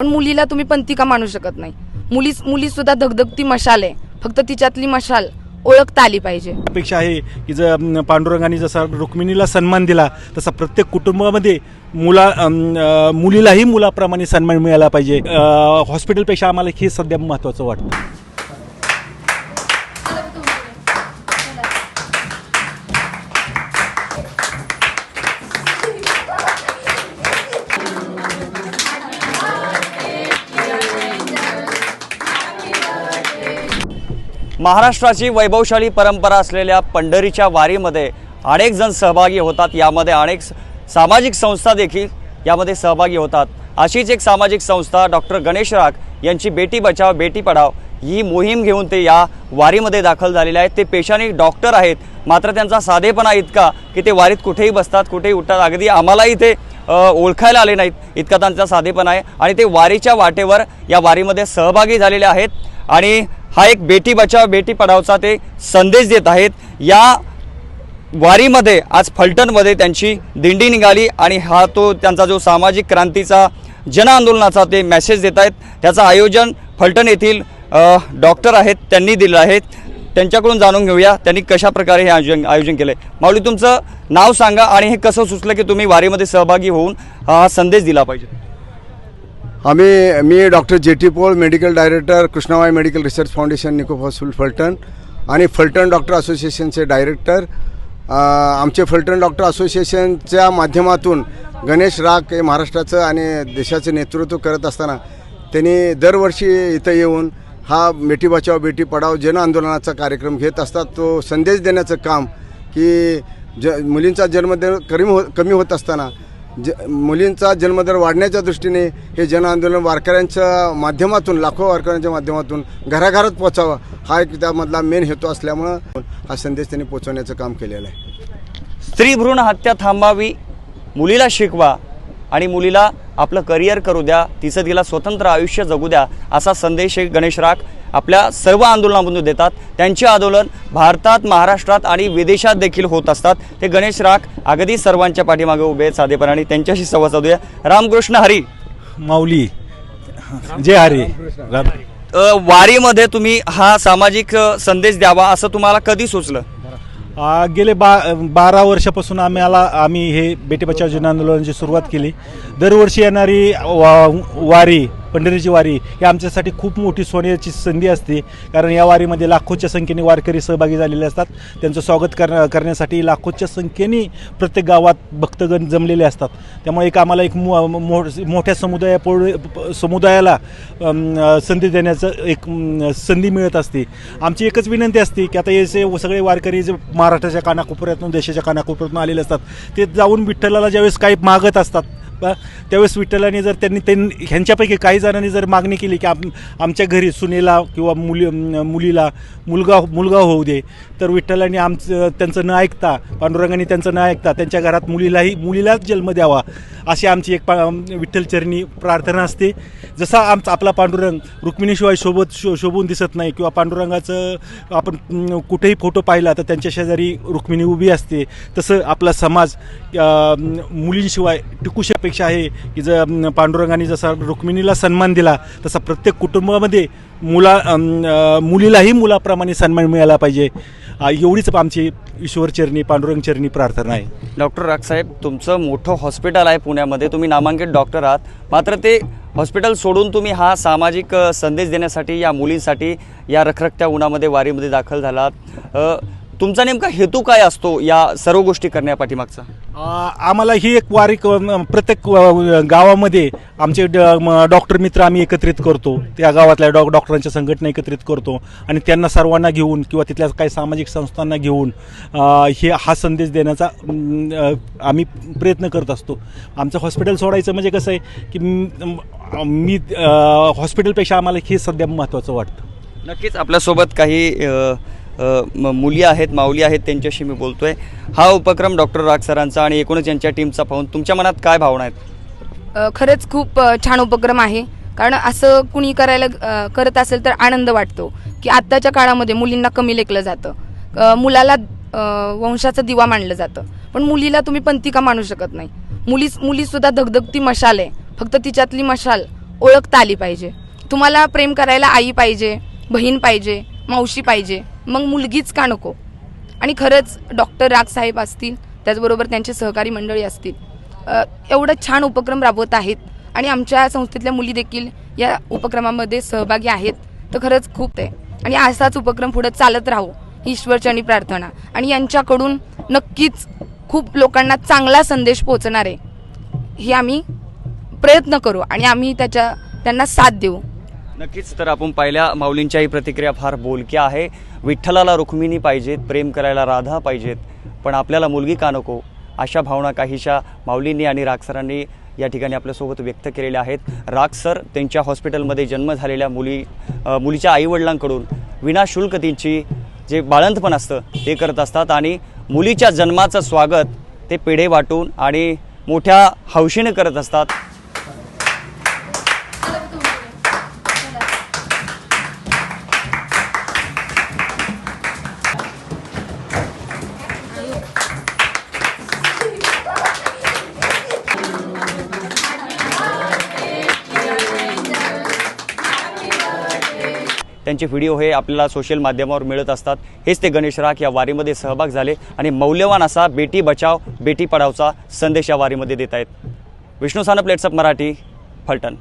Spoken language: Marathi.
पण मुलीला तुम्ही पंथी का मानू शकत नाही? मुली मुली सुद्धा धगधगती मशाल आहे. फक्त तिच्यातली मशाल ओळखता आली पाहिजे. अपेक्षा आहे की जर पांडुरंगाने जसा रुक्मिणीला सन्मान दिला तसा प्रत्येक कुटुंबामध्ये मुला मुलीलाही मुलाप्रमाणे सन्मान मिळाला पाहिजे. हॉस्पिटलपेक्षा आम्हाला हे सध्या महत्त्वाचं वाटतं. महाराष्ट्राची वैभवशाली परंपरा असलेल्या पंढरीच्या वारीमध्ये अनेक जण सहभागी होतात. यामध्ये अनेक सामाजिक संस्था देखील यामध्ये सहभागी होतात. अशीच एक सामाजिक संस्था डॉक्टर गणेश राग यांची बेटी बचाव बेटी पढाव ही मोहीम घेऊन ते या वारीमध्ये दाखल झालेले आहेत. ते पेशाने डॉक्टर आहेत. मात्र त्यांचा साधेपणा इतका की ते वारीत कुठेही बसतात कुठेही उठतात. अगदी आम्हालाही ते ओळखायला आले नाहीत. इतका त्यांचा साधेपणा आहे. आणि ते वारीच्या वाटेवर या वारीमध्ये सहभागी झालेले आहेत. आणि हा एक बेटी बचाव बेटी पढावचा ते संदेश देत आहेत. या वारीमध्ये आज फलटणमध्ये त्यांची दिंडी निघाली आणि हा तो त्यांचा जो सामाजिक क्रांतीचा जन आंदोलनाचा ते मेसेज देत आहेत. त्याचं आयोजन फलटण येथील डॉक्टर आहेत त्यांनी दिलं आहे. त्यांच्याकडून जाणून घेऊया त्यांनी कशा प्रकारे हे आयोजन आयोजन केलं आहे माऊली तुमचं नाव सांगा आणि हे कसं सुचलं की तुम्ही वारीमध्ये सहभागी होऊन हा संदेश दिला पाहिजे? आम्ही मी doctor J T Pol medical director Krishnabai medical research foundation Niko hospital Phaltan आणि फलटण डॉक्टर असोसिएशनचे डायरेक्टर आमचे फलटण डॉक्टर असोसिएशनच्या माध्यमातून गणेश राग हे महाराष्ट्राचं आणि देशाचं नेतृत्व करत असताना त्यांनी दरवर्षी इथं येऊन हा बेटी बचाव बेटी पढाव जन आंदोलनाचा कार्यक्रम घेत असतात. तो संदेश देण्याचं काम की ज मुलींचा जन्मदिन कमी हो कमी होत असताना ज मुलींचा जन्मदर वाढण्याच्या दृष्टीने हे जन आंदोलन वारकऱ्यांच्या माध्यमातून लाखो वारकऱ्यांच्या माध्यमातून घराघरात पोचावं हा एक त्यामधला मेन हेतू असल्यामुळं हा संदेश त्यांनी पोचवण्याचं काम केलेलं आहे. स्त्री भ्रूण हत्या थांबावी मुलीला शिकवा आणि मुलीला आपलं करिअर करू द्या तिचं तिला स्वतंत्र आयुष्य जगू द्या असा संदेश हे गणेश राग आपल्या सर्व आंदोलनामधून देतात. त्यांचे आंदोलन भारतात महाराष्ट्रात आणि विदेशात देखील होत असतात. ते गणेश राग अगदी सर्वांच्या पाठीमागे उभे आहेत साधेपणाने त्यांच्याशी संवाद साधूया. रामकृष्ण हरी. माऊली. जय हरी. वारीमध्ये तुम्ही हा सामाजिक संदेश द्यावा असं तुम्हाला कधी सुचलं? गेले बा बारा वर्षापासून आम्हाला आम्ही हे बेटी बचाव जन आंदोलनाची सुरुवात केली. दरवर्षी येणारी वा वारी पंढरीची वारी ही आमच्यासाठी खूप मोठी सोन्याची संधी असते. कारण या वारीमध्ये लाखोच्या संख्येने वारकरी सहभागी झालेले असतात. त्यांचं स्वागत कर करण्यासाठी लाखोच्या संख्येने प्रत्येक गावात भक्तगण जमलेले असतात. त्यामुळे एक आम्हाला एक मो मोठ्या समुदायापुढे समुदायाला संधी देण्याचं एक संधी मिळत असते. आमची एकच विनंती असते की आता हे जे सगळे वारकरी जे महाराष्ट्राच्या कानाकोपऱ्यातून देशाच्या कानाकोपऱ्यातून आलेले असतात ते जाऊन विठ्ठलाला ज्यावेळेस काही मागत असतात बा त्यावेळेस विठ्ठलाने जर त्यांनी त्यांनी ह्यांच्यापैकी काही जणांनी जर मागणी केली की आम आमच्या घरी सुनेला किंवा मुली मुलीला मुलगा हो- मुलगा होऊ दे तर विठ्ठलाने आमचं त्यांचं न ऐकता पांडुरंगाने त्यांचं न ऐकता त्यांच्या घरात मुलीलाही मुलीलाच जन्म द्यावा अशी आमची एक पा विठ्ठलचरणी प्रार्थना असते. जसा आमचा आपला पांडुरंग रुक्मिणीशिवाय शोभत शो शोभून दिसत नाही किंवा पांडुरंगाचं आपण कुठेही फोटो पाहिला तर त्यांच्या शेजारी रुक्मिणी उभी असते. तसं आपला समाज मुलींशिवाय टिकू टिकूशी अपेक्षा आहे की जर पांडुरंगाने जसा रुक्मिणीला सन्मान दिला तसा प्रत्येक कुटुंबामध्ये मुला मुलीलाही मुलाप्रमाणे सन्मान मिळाला पाहिजे. एवढीच आमची ईश्वर चरणी पांडुरंग चरणी प्रार्थना आहे. डॉक्टर रागसाहेब तुमचं मोठं हॉस्पिटल आहे पुण्यामध्ये तुम्ही नामांकित डॉक्टर आहात. मात्र ते हॉस्पिटल सोडून तुम्ही हा सामाजिक संदेश देण्यासाठी या मुलींसाठी या रखरखत्या उन्हामध्ये वारीमध्ये दाखल झालात. तुमचा नेमका हेतू काय असतो या सर्व गोष्टी करण्यापाठीमागचा आम्हाला ही एक वारी क- प्रत्येक गावामध्ये आमचे डॉक्टर मित्र आम्ही एकत्रित करतो. त्या गावातल्या डॉ डॉक्टरांच्या संघटना एकत्रित करतो आणि त्यांना सर्वांना घेऊन किंवा तिथल्या काही सामाजिक संस्थांना घेऊन हे हा संदेश देण्याचा आम्ही प्रयत्न करत असतो. आमचं हॉस्पिटल सोडायचं म्हणजे कसं आहे की म- हॉस्पिटलपेक्षा आम्हाला हे सध्या महत्त्वाचं वाटतं. नक्कीच आपल्यासोबत काही मुली आहेत माऊली आहेत त्यांच्याशी मी बोलतो आहे हा उपक्रम डॉक्टर राग सरांचा आणि एकूणच यांच्या टीमचा पाहून तुमच्या मनात काय भावना आहेत? खरंच खूप छान उपक्रम आहे. कारण असं कुणी करायला करत असेल तर आनंद वाटतो की आत्ताच्या काळामध्ये मुलींना कमी लेखलं जातं. मुलाला वंशाचा दिवा मानलं जातं. पण मुलीला तुम्ही पंथिका मानू शकत नाही? मुलीच मुलीसुद्धा धगधगती मशाल आहे. फक्त तिच्यातली मशाल ओळखता आली पाहिजे. तुम्हाला प्रेम करायला आई पाहिजे बहीण पाहिजे मावशी पाहिजे. मग मुलगीच का नको? आणि खरंच डॉक्टर राग साहेब असतील त्याचबरोबर त्यांचे सहकारी मंडळी असतील एवढा एवढं छान उपक्रम राबवत आहेत आणि आमच्या संस्थेतल्या मुली देखील या उपक्रमामध्ये सहभागी आहेत तर खरंच खूप आहे. आणि असाच उपक्रम पुढे चालत राहू ही ईश्वरचरणी प्रार्थना. आणि यांच्याकडून नक्कीच खूप लोकांना चांगला संदेश पोहोचणार आहे. ही आम्ही प्रयत्न करू आणि आम्ही त्याच्या त्यांना साथ देऊ. नक्कीच तर आपण पाहिल्या माऊलींच्याही प्रतिक्रिया फार बोलक्या आहे. विठ्ठलाला रुक्मिणी पाहिजेत प्रेम करायला राधा पाहिजेत पण आपल्याला मुलगी का नको? अशा भावना काहीशा माऊलींनी आणि रागसरांनी या ठिकाणी आपल्यासोबत व्यक्त केलेल्या आहेत. रागसर त्यांच्या हॉस्पिटलमध्ये जन्म झालेल्या मुली मुलीच्या आईवडिलांकडून विनाशुल्क तिची जे बाळंतपण असतं ते करत असतात आणि मुलीच्या जन्माचं स्वागत ते पेढे वाटून आणि मोठ्या हौशीने करत असतात. त्यांचे व्हिडिओ हे आपल्याला सोशल माध्यमावर मिळत असतात. हेच ते गणेश राख या वारीमध्ये सहभाग झाले आणि मौल्यवान असा बेटी बचाव बेटी पढावचा संदेश या वारीमध्ये देत आहेत. विष्णू सानप लेट्सअप मराठी फलटण.